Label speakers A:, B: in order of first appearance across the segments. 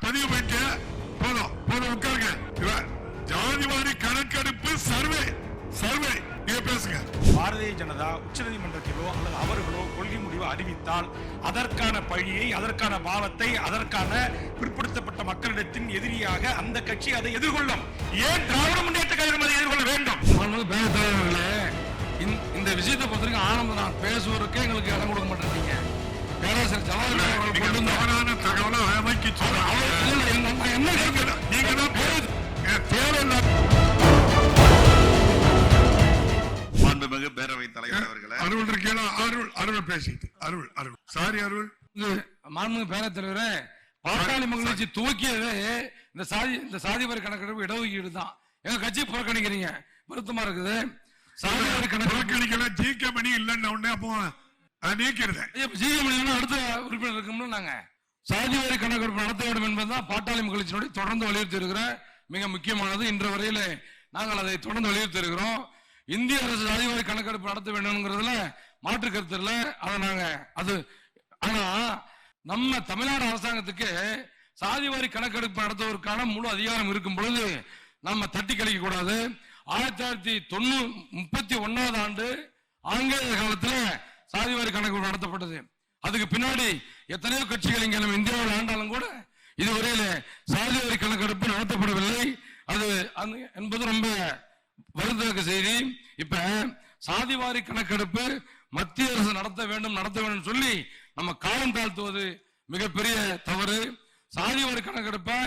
A: பதிவு வைக்க போதும் போதும் உட்காருங்க. ஜாதிவாரி கணக்கெடுப்பு சர்வே சர்வே. நீங்க பேசுங்க.
B: பாரதிய ஜனதா உச்சநீதிமன்றத்திலோ அல்லது அவர்களோ கொள்கை முடிவு அறிவித்தால் அதற்கான பழியை அதற்கான பாவத்தை அதற்கான பிற்படுத்தப்பட்ட மக்களிடத்தின் எதிரியாக அந்த கட்சி அதை எதிர்கொள்ளும். ஏன் திராவிட முன்னேற்ற கழகம் அதை எதிர்கொள்ள வேண்டும்?
C: இந்த- இந்த விஷயத்தை பொறுத்தவரைக்கும் ஆனந்தம் நான் பேசுவதற்கு எங்களுக்கு இடம் கொடுக்க மாட்டேங்க
A: தகவலை அமைக்கி
C: என்ன-?
A: நீங்க தான் பேரு- ஏ, தேவையில்ல
D: மாண்புமிகு பேரவைத் தலைவர் அவர்களே.
A: அருள் இருக்கீங்களா? அருள் அருள் பேசிட்டு அருள் அருள். சாரி அருள்.
C: மாண்புமிகு பேரவைத் தலைவரே பாட்டாளி துவக்கியதே இந்த சாதி இந்த சாதி வரி கணக்கெடுப்பு இடஒதுக்கீடு தான். எங்க கட்சி புறக்கணிக்கிறீங்க? வருத்தமா இருக்குது. சாதி வரி கணக்கெடுப்பு
A: புறக்கணிக்கல. ஜிகே மணி இல்லைன்னு உடனே அப்போ அதை நீக்கிறதேன்
C: ஜிஎம் அடுத்த உறுப்பினர் இருக்கும்ல நாங்க. சாதிவாரி கணக்கெடுப்பு நடத்த வேண்டும் என்பதுதான் பாட்டாளி மக்கள் தொடர்ந்து வலியுறுத்தி இருக்கிற மிக முக்கியமானது. இன்று வரையில நாங்கள் அதை தொடர்ந்து வலியுறுத்தி இருக்கிறோம் இந்திய அரசு சாதிவாரி கணக்கெடுப்பு நடத்த வேண்டும்ங்கிறதுல மாற்று கருத்து இல்ல. அதை நாங்க அது ஆனா நம்ம தமிழ்நாடு அரசாங்கத்துக்கு சாதிவாரி கணக்கெடுப்பு நடத்துவதற்கான முழு அதிகாரம் இருக்கும் பொழுது நம்ம தட்டி கழிக்க கூடாது ஆயிரத்தி தொள்ளாயிரத்தி தொண்ணூ முப்பத்தி ஒன்னாவது ஆண்டு ஆங்கிலேய காலத்துல சாதிவாரி கணக்கு நடத்தப்பட்டது. அதுக்கு பின்னாடி எத்தனையோ கட்சிகள் இங்கே நம்ம இந்தியாவில் ஆண்டாலும் கூட இதுவரையில சாதிவாரி கணக்கெடுப்பு நடத்தப்படவில்லை. அது என்பது ரொம்ப வருந்தக்க செய்தி. இப்ப சாதிவாரி கணக்கெடுப்பு மத்திய அரசு நடத்த வேண்டும் நடத்த வேண்டும் சொல்லி நம்ம காலம் தாழ்த்துவது மிகப்பெரிய தவறு. சாதிவாரி கணக்கெடுப்பை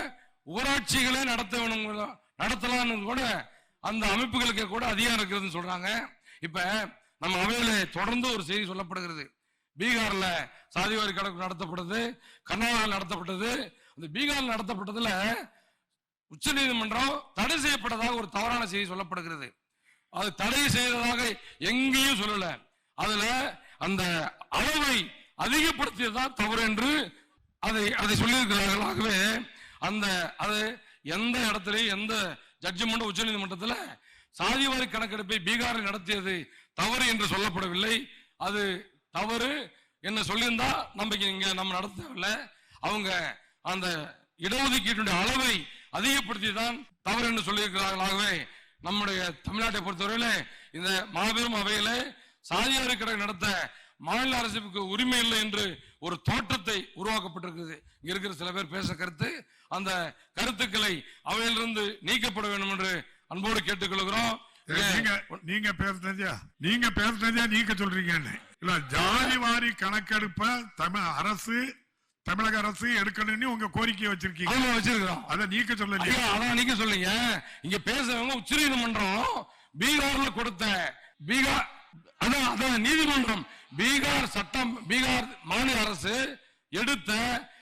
C: ஊராட்சிகளே நடத்த வேணும் நடத்தலாம்னு கூட அந்த அமைப்புகளுக்கு கூட அதிகாரம் இருக்குதுன்னு சொல்றாங்க. இப்ப நம்ம அவையில தொடர்ந்து ஒரு செய்தி சொல்லப்படுகிறது. பீகார்ல சாதிவாரி கணக்கு நடத்தப்பட்டது கர்நாடகாவில் நடத்தப்பட்டது. அந்த பீகாரில் நடத்தப்பட்டதுல உச்சநீதிமன்றம் தடை செய்யப்பட்டதாக ஒரு தவறான செய்தி சொல்லப்படுகிறது. அது தடை செய்ததாக எங்கேயும் சொல்லல. அதுல அந்த அளவை அதிகப்படுத்தியதுதான் தவறு என்று அதை அதை சொல்லியிருக்கிறார்கள் ஆகவே அந்த அது எந்த இடத்துலயும் எந்த ஜட்ஜ்மெண்ட் உச்சநீதிமன்றத்துல சாதிவாரி கணக்கெடுப்பை பீகாரில் நடத்தியது தவறு என்று சொல்லப்படவில்லை. அது தவறு என்ன சொல்லியிருந்தா நம்பிக்கை இங்க நம்ம நடத்தவில்லை. அவங்க அந்த இடஒதுக்கீட்டுடைய அளவை அதிகப்படுத்தி தான் தவறு என்று சொல்லியிருக்கிறார்களாகவே நம்முடைய தமிழ்நாட்டை பொறுத்தவரையில இந்த மாபெரும் அவையில சாதியாறு கணக்கு நடத்த மாநில அரசுக்கு உரிமை இல்லை என்று ஒரு தோற்றத்தை உருவாக்கப்பட்டிருக்குது. இங்க இருக்கிற சில பேர் பேச கருத்து அந்த கருத்துக்களை அவையிலிருந்து நீக்கப்பட வேண்டும் என்று அன்போடு கேட்டுக்கொள்கிறோம்.
A: நீங்க நீங்க பேசுனதா நீங்க பேசுனதா நீங்க சொல்றீங்கன்னு. இல்ல ஜாதி வாரி கணக்கெடுப்ப தமிழ் அரசு தமிழக அரசு எடுக்கணும்னு உங்க கோரிக்கையை வச்சிருக்கீங்க.
C: வச்சிருக்கிறோம்.
A: அத நீக்க சொல்லலையா.
C: அதான் நீங்க சொல்லுங்க. இங்க பேசுறவங்க உச்சநீதிமன்றம் பீகார்ல கொடுத்த பீகார் அதான் அதான் நீதிமன்றம் பீகார் சட்டம் பீகார் மாநில அரசு எடுத்த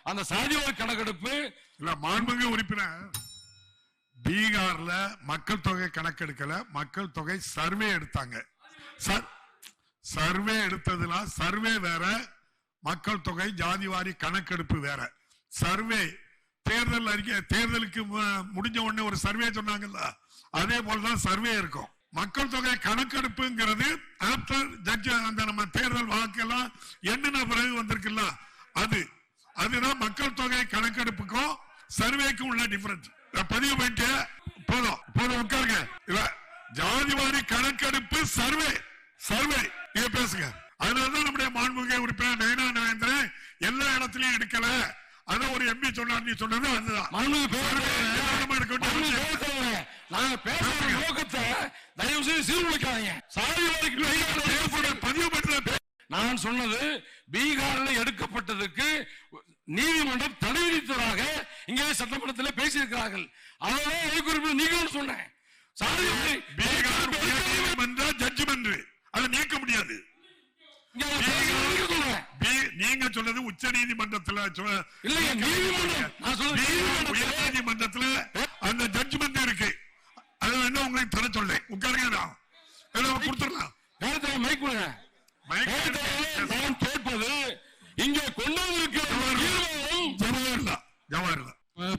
C: அந்த சாதிவாரி கணக்கெடுப்பு.
A: இல்ல மாண்புமிகு உறுப்பினர். பீகார்ல மக்கள் தொகை கணக்கெடுக்கல மக்கள் தொகை சர்வே எடுத்தாங்க. சர்வே எடுத்ததுல சர்வே வேற மக்கள் தொகை ஜாதிவாரி கணக்கெடுப்பு வேற. சர்வே தேர்தல் அறிக்கை தேர்தலுக்கு முடிஞ்ச உடனே ஒரு சர்வே சொன்னாங்கல்ல அதே போலதான் சர்வே இருக்கும். மக்கள் தொகை கணக்கெடுப்புங்கிறது ஆஃப்டர் ஜட்ஜ் அந்த நம்ம தேர்தல் வாக்கெல்லாம் எண்ணின பிறகு வந்திருக்குல்ல அது அதுதான் மக்கள் தொகை கணக்கெடுப்புக்கும் சர்வேக்கும் உள்ள டிஃபரன்ஸ் பதிவு பண்ணிட்டு போதும் போதும் உட்காருங்க. இல்ல ஜாதிவாரி கணக்கெடுப்பு சர்வே சர்வே. நீங்க பேசுங்க. அதனாலதான் நம்முடைய மாண்புமிகு உறுப்பினர் நயனா நவேந்திரன் எல்லா இடத்துலயும் எடுக்கல. அத ஒரு எம்பி சொன்னார் நீ சொன்னது அதுதான்.
C: நாங்க பேசுற நோக்கத்தை தயவு செய்து சீர்குலைக்காதீங்க
A: பதிவு பண்ற
C: நான் சொன்னது பீகாரில் எடுக்கப்பட்டதுக்கு நீதிமன்றம் தடை இங்கே சட்டமன்றத்தில் பேசியிருக்கிறார்கள். அதனால குறிப்பிட்டு நீங்களும் சொன்னேன்.
A: நீக்க முடியாது.
C: சொல்றேன்.
A: நீங்க சொன்னது உச்ச நீதிமன்றத்துல
C: நீதிமன்றத்தில்
A: அந்த ஜட்ஜ்மெண்ட் இருக்கு. அது என்ன உங்களுக்கு தர சொல்லேன் உட்காருங்க கொடுத்துடலாம்.
C: மைக்
A: மைக்
C: நேரத்தை நான் கேட்பது இங்கே கொண்டு வந்திருக்கிற தீர்மானம்
A: ஜவஹர்லா ஜவஹர்லா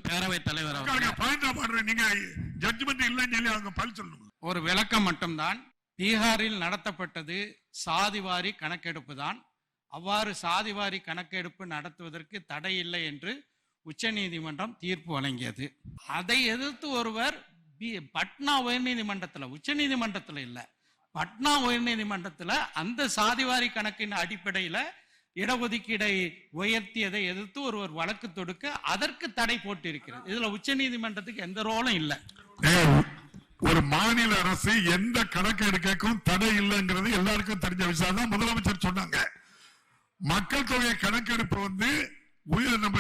E: பேரவைத் தலைவர் அவர்களே,
A: உட்காருங்க பாயிண்ட் பாடுறேன் நீங்க ஜட்ஜ்மெண்ட் இல்லைன்னு சொல்லி அவங்க பதில் சொல்லணும்
E: ஒரு விளக்கம் மட்டும்தான். பீகாரில் நடத்தப்பட்டது சாதிவாரி கணக்கெடுப்பு தான். அவ்வாறு சாதிவாரி கணக்கெடுப்பு நடத்துவதற்கு தடை இல்லை என்று உச்சநீதிமன்றம் தீர்ப்பு வழங்கியது. அதை எதிர்த்து ஒருவர் பி- பட்னா உயர்நீதிமன்றத்தில் உச்சநீதிமன்றத்தில் இல்லை. பட்னா உயர்நீதிமன்றத்தில் அந்த சாதிவாரி கணக்கின் அடிப்படையில் இடஒதுக்கீடை உயர்த்தியதை எதிர்த்து ஒருவர் வழக்கு தொடுக்க அதற்கு தடை போட்டிருக்கிறது. இதுல உச்சநீதிமன்றத்துக்கு எந்த ரோலும் இல்லை.
A: ஒரு மாநில அரசு எந்த கணக்கு எடுக்கும் தடை இல்லைங்கிறது எல்லாருக்கும் தெரிஞ்ச விஷயம். தான் முதலமைச்சர் சொன்னாங்க. மக்கள் தொகை கணக்கெடுப்பு வந்து உயிர் நம்ம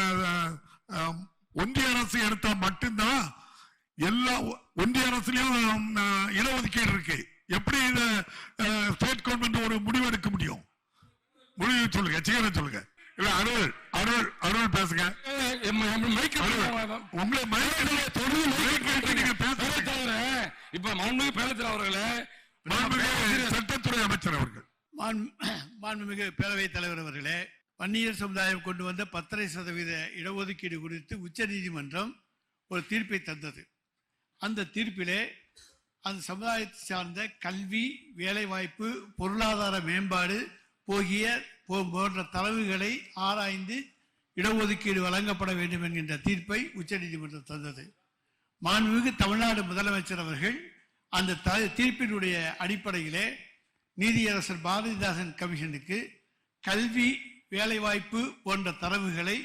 A: ஒன்றிய அரசு எடுத்தா மட்டும்தான் எல்லா ஒன்றிய அரசுலயும் இடஒதுக்கீடு இருக்கு. எப்படி இத ஸ்டேட் கவர்மெண்ட் ஒரு முடிவு எடுக்க முடியும்? முடிவு சொல்லுங்க சீக்கிரம் சொல்லுங்க. இல்ல அருள் அருள் அருள் பேசுங்க. உங்களை மயக்க நீங்க பேசுறீங்க.
C: தலைவரே, இப்ப மாண்புமிகு பேரத்தில் அவர்களே
A: மாண்புமிகு சட்டத்துறை அமைச்சர் அவர்கள்.
F: மாண்பு- மாண்புமிகு பேரவைத் தலைவர் அவர்களே வன்னியர் சமுதாயம் கொண்டு வந்த பத்தரை சதவீத இடஒதுக்கீடு குறித்து உச்சநீதிமன்றம் ஒரு தீர்ப்பை தந்தது. அந்த தீர்ப்பிலே அந்த சமுதாயத்தை சார்ந்த கல்வி வேலைவாய்ப்பு பொருளாதார மேம்பாடு போகிய போ- போன்ற தரவுகளை ஆராய்ந்து இடஒதுக்கீடு வழங்கப்பட வேண்டும் என்கின்ற தீர்ப்பை உச்சநீதிமன்றம் தந்தது. மாண்புமிகு தமிழ்நாடு முதலமைச்சர் அவர்கள் அந்த த- தீர்ப்பினுடைய அடிப்படையிலே நீதியரசர் பாரதிதாசன் கமிஷனுக்கு கல்வி வேலைவாய்ப்பு போன்ற தரவுகளை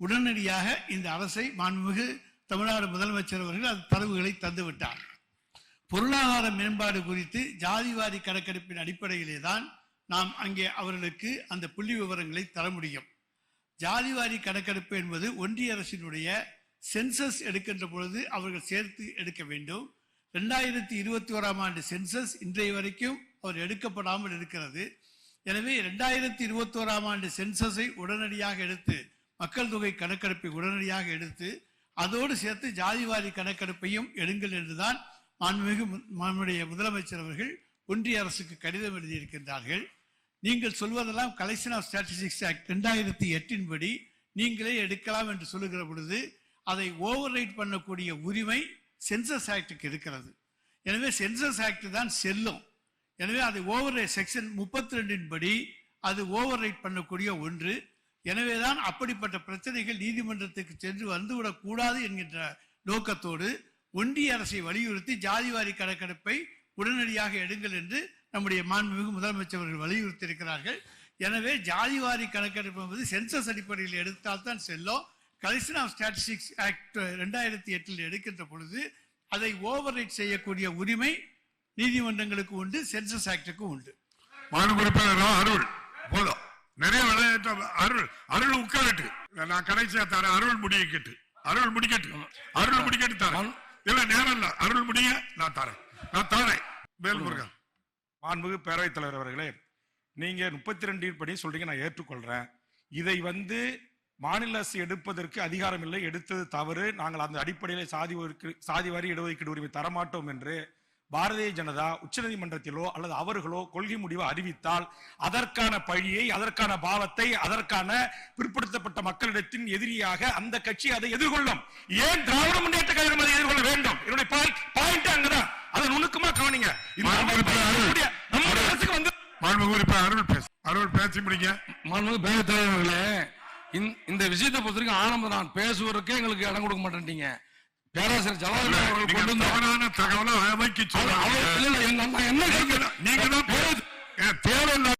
F: உடனடியாக இந்த அரசை மாண்புமிகு தமிழ்நாடு முதலமைச்சர் அவர்கள் அந்த தரவுகளை தந்துவிட்டார் பொருளாதார மேம்பாடு குறித்து ஜாதிவாரி கணக்கெடுப்பின் அடிப்படையிலே தான் நாம் அங்கே அவர்களுக்கு அந்த புள்ளி விவரங்களை தர முடியும். ஜாதிவாரி கணக்கெடுப்பு என்பது ஒன்றிய அரசினுடைய சென்சஸ் எடுக்கின்ற பொழுது அவர்கள் சேர்த்து எடுக்க வேண்டும். ரெண்டாயிரத்தி இருபத்தி ஓராம் ஆண்டு சென்சஸ் இன்றைய வரைக்கும் அவர் எடுக்கப்படாமல் இருக்கிறது. எனவே ரெண்டாயிரத்தி இருபத்தி ஓராம் ஆண்டு சென்சஸை உடனடியாக எடுத்து மக்கள் தொகை கணக்கெடுப்பை உடனடியாக எடுத்து அதோடு சேர்த்து ஜாதிவாரி கணக்கெடுப்பையும் எடுங்கள் என்றுதான் மாண்புமிகு நம்முடைய முதலமைச்சர் அவர்கள் ஒன்றிய அரசுக்கு கடிதம் எழுதியிருக்கின்றார்கள். நீங்கள் சொல்வதெல்லாம் கலெக்ஷன் ஆஃப் ஸ்டாட்டிஸ்டிக்ஸ் ஆக்ட் ரெண்டாயிரத்தி எட்டின் படி நீங்களே எடுக்கலாம் என்று சொல்லுகிற பொழுது அதை ஓவர் ரைட் பண்ணக்கூடிய உரிமை சென்சஸ் ஆக்டுக்கு இருக்கிறது. எனவே சென்சஸ் ஆக்ட் தான் செல்லும். எனவே அது ஓவர் செக்ஷன் முப்பத்தி ரெண்டின் படி அது ஓவர் பண்ணக்கூடிய ஒன்று. எனவேதான் அப்படிப்பட்ட பிரச்சனைகள் நீதிமன்றத்துக்கு சென்று வந்துவிடக்கூடாது என்கின்ற நோக்கத்தோடு ஒன்றிய அரசை வலியுறுத்தி ஜாதிவாரி கணக்கெடுப்பை உடனடியாக எடுங்கள் என்று நம்முடைய மாண்புமிகு முதலமைச்சர் அவர்கள் வலியுறுத்தி இருக்கிறார்கள் எனவே ஜாதிவாரி கணக்கெடுப்பு என்பது சென்சஸ் அடிப்படையில் எடுத்தால் தான் செல்லும். கலெக்ஷன் ஆஃப் ஸ்டாட்டிஸ்டிக்ஸ் ஆக்ட் ரெண்டாயிரத்தி எட்டில் எடுக்கின்ற பொழுது அதை ஓவர் செய்யக்கூடிய உரிமை நீதிமன்றங்களுக்கு உண்டு சென்சஸ் ஆக்டுக்கு உண்டு.
A: அருள் போதும். நிறைய விளையாட்டு அருள் அருள் உட்காரட்டு. நான் கடைசியா தரேன் அருள் முடிக்கட்டு அருள் முடிக்கட்டு அருள் முடிக்கட்டு தரேன். இல்ல நேரம் இல்ல. அருள் முடிய நான் தரேன். நான் தரேன். வேல்முருகன்.
B: மாண்புமிகு பேரவைத் தலைவர் அவர்களே நீங்கள் முப்பத்தி ரெண்டின் படி சொல்றீங்க நான் ஏற்றுக்கொள்கிறேன் இதை வந்து மாநில அரசு எடுப்பதற்கு அதிகாரம் இல்லை எடுத்தது தவறு. நாங்கள் அந்த அடிப்படையில் சாதி சாதி வாரி இடஒதுக்கீடு உரிமை தரமாட்டோம் என்று பாரதிய ஜனதா உச்சநீதிமன்றத்திலோ அல்லது அவர்களோ கொள்கை முடிவை அறிவித்தால் அதற்கான பழியை அதற்கான பாவத்தை அதற்கான பிற்படுத்தப்பட்ட மக்களிடத்தின் எதிரியாக அந்த கட்சி அதை எதிர்கொள்ளும். ஏன் திராவிட முன்னேற்ற கழகம் அதை எதிர்கொள்ள வேண்டும்? என்னுடைய பாயிண்ட் அங்கதான். அதை நுணுக்கமா கவனிங்க. நம்முடைய அரசுக்கு வந்து
A: மாண்பு உறுப்பினர் அருள் பேசு. அருள் பேசி முடிங்க.
C: மாண்புமிகு பேரவைத் தலைவர்களே இந்த- விஷயத்தை பொறுத்த வரைக்கும் ஆனந்தம் நான் பேசுவதற்கே எங்களுக்கு இடம் கொடுக்க மாட்டேன்றீங்க. பேராசிரியர் ஜவஹர்லால் அவர்கள் கொண்டு
A: தவறான தகவலை அமைக்கி
C: அம்மா என்ன
A: நீங்க தான் தேவையில்ல